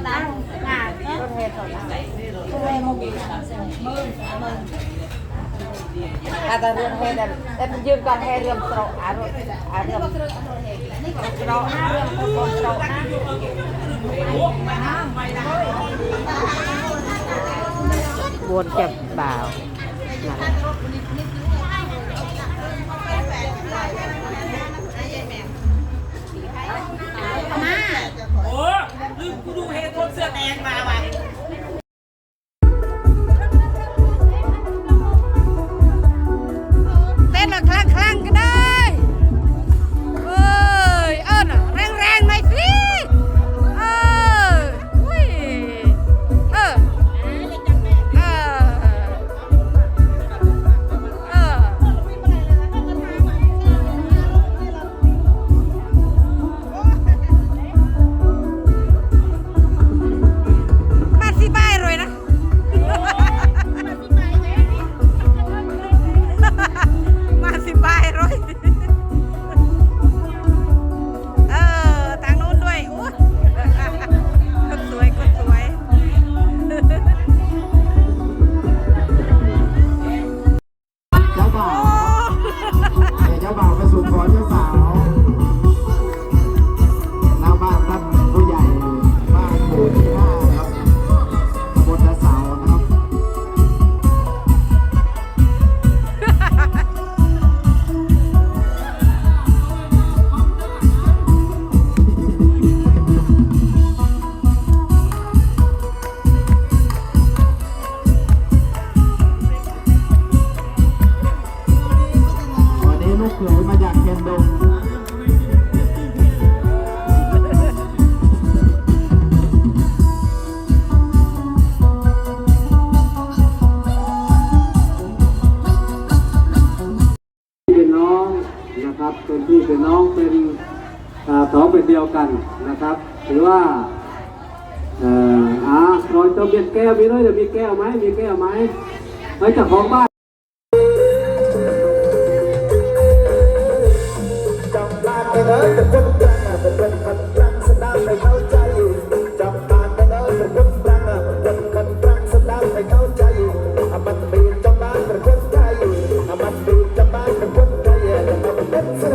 Nah, có thể rồi đó. Tôi một nghìn à ta rừng hay là em dương còn hay rừng sổ à rồi à rừng sổ à rừng còn sổ buồn chậm bảo là ขยมาจากเคนดงเป็นน้องนะครับเป็นพี่เป็นน้องเป็นอ่าสองเป็นเดียวกันนะครับถือว่าเอ่ออ่ารอยเจ้าเบียดแก้วมีเลยเดี๋ยวมีแก้วไหมมีแก้วไหมเฮ้จ้าของบ้าน แต่คนกลางอะแต่เป็นคนกลงสนามไม่เขาใจจับตากันเอาแต่นกลางอะแต่คนกลางสนามไม่เขาใจอ่มันมีจังหวะแต่คนไทยอ่มันมีจังหวะแต่คนไทยอะแต่นเป็นใคร